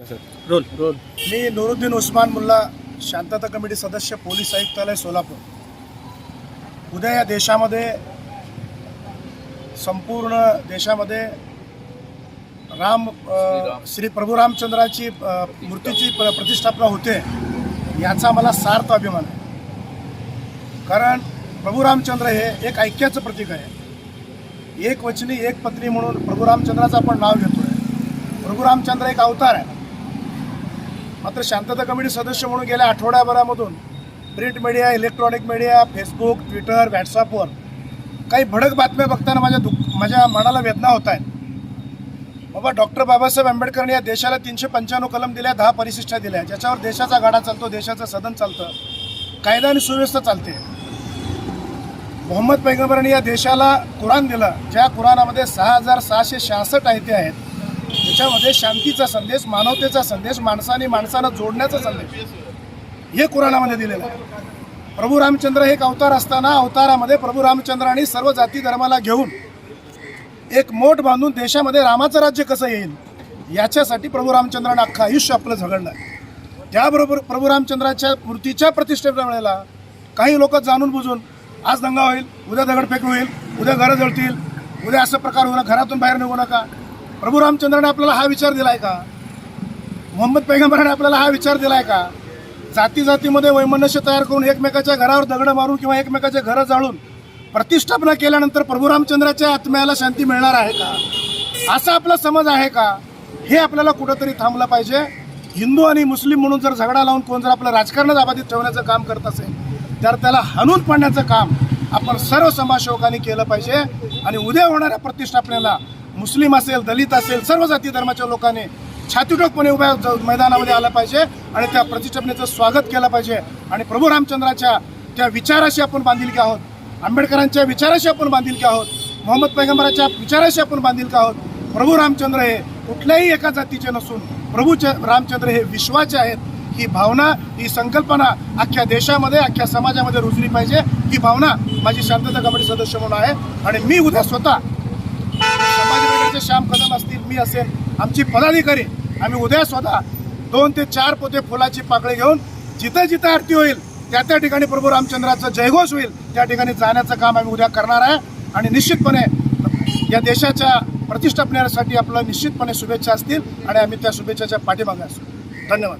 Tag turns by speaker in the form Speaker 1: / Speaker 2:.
Speaker 1: Role. Role.
Speaker 2: मी नुरुद्दीन उस्मान मुल्ला शांतता committee सदस्य पोलीस आयुक्तालय सोलापूर. उद्या या देशामध्ये संपूर्ण देशामध्ये राम श्री प्रभू रामचंद्राची मूर्तीची प्र- प्रतिष्ठापना होते याचा मला सार्थ अभिमान आहे. कारण प्रभू रामचंद्र हे एक ऐक्याचं प्रतीक आहे. एक वचनी एक पत्नी म्हणून प्रभू रामचंद्राचं आपण नाव घेतोय. प्रभू रामचंद्र एक अवतार आहे. मात्र शांतता कमिटी सदस्य म्हणून गेल्या आठवड्याभरामधून print media electronic media Facebook Twitter व्हॉट्सअपवर काही भडक बातम्या बघताना माझ्या दुःख माझ्या मनाला वेदना होत आहेत. बाबा डॉक्टर बाबासाहेब आंबेडकरांनी या देशाला तीनशे पंच्याण्णव कलम दिल्या दहा परिशिष्ठा दिल्या. ज्याच्यावर देशाचा गाडा चालतो देशाचं सदन चालतं कायदा आणि सुव्यवस्था चालते. मोहम्मद पैगंबरांनी या देशाला कुराण दिलं ज्या कुराणामध्ये सहा हजार सहाशे शहासष्ट आयते आहेत त्याच्यामध्ये शांतीचा संदेश मानवतेचा संदेश माणसाने माणसाला जोडण्याचा संदेश. हे कुराणामध्ये दिलेलं आहे. प्रभू रामचंद्र हे एक अवतार असताना अवतारामध्ये प्रभू रामचंद्रांनी सर्व जाती धर्माला घेऊन एक मोठ बांधून देशामध्ये रामाचं राज्य कसं येईल याच्यासाठी प्रभू रामचंद्रानं अख्खं आयुष्य आपलं झगडलं त्याबरोबर प्रभू रामचंद्राच्या मूर्तीच्या प्रतिष्ठेच्या वेळेला काही लोक जाणून बुजून आज दंगा होईल उद्या दगडफेक होईल उद्या घरं जळतील उद्या असं प्रकार होईल घरातून बाहेर निघू नका. प्रभू रामचंद्राने आपल्याला हा विचार दिलाय का? मोहम्मद पैगंबराने आपल्याला हा विचार दिलाय का? जाती जातीमध्ये वैमनस्य तयार करून एकमेकाच्या घरावर दगडं मारून किंवा एकमेकाच्या घरं जाळून प्रतिष्ठापना केल्यानंतर प्रभू रामचंद्राच्या आत्म्याला शांती मिळणार आहे का? असा आपला समज आहे का? हे आपल्याला कुठंतरी थांबलं पाहिजे. हिंदू आणि मुस्लिम म्हणून जर झगडा लावून कोण जर आपलं राजकारणात अबाधित ठेवण्याचं काम करत असेल तर त्याला हाणून पाडण्याचं काम आपण सर्व समाजसेवकांनी केलं पाहिजे आणि उद्या होणाऱ्या प्रतिष्ठापनेला मुस्लिम असेल दलित असेल सर्व जाती धर्माच्या लोकांनी छातीटोकपणे उभ्या मैदानामध्ये आलं पाहिजे आणि त्या प्रतिष्ठापनेचं स्वागत केलं पाहिजे. आणि प्रभू रामचंद्राच्या त्या विचाराशी आपण बांधिलकी आहोत आंबेडकरांच्या विचाराशी आपण बांधिलकी आहोत मोहम्मद पैगंबराच्या विचाराशी आपण बांधिलकी आहोत. प्रभू रामचंद्र हे कुठल्याही एका जातीचे नसून प्रभू रामचंद्र हे विश्वाचे आहेत. ही भावना ही संकल्पना अख्ख्या देशामध्ये अख्ख्या समाजामध्ये रुजली पाहिजे. ही भावना माझी शांतता कमिटी सदस्य म्हणून आहे. आणि मी उद्या स्वतः संभाजीनगरचे श्याम कदम असतील मी असेल आमची पदाधिकारी आम्ही उद्या स्वतः दोन ते चार पोते फुलाची पाकळी घेऊन जिथं जिथं आरती होईल त्या त्या ठिकाणी प्रभू रामचंद्राचा जयघोष होईल त्या ठिकाणी जाण्याचं काम आम्ही उद्या करणार आहे. आणि निश्चितपणे या देशाच्या प्रतिष्ठापनेसाठी आपलं निश्चितपणे शुभेच्छा असतील आणि आम्ही त्या शुभेच्छाच्या पाठीमागे असू. धन्यवाद.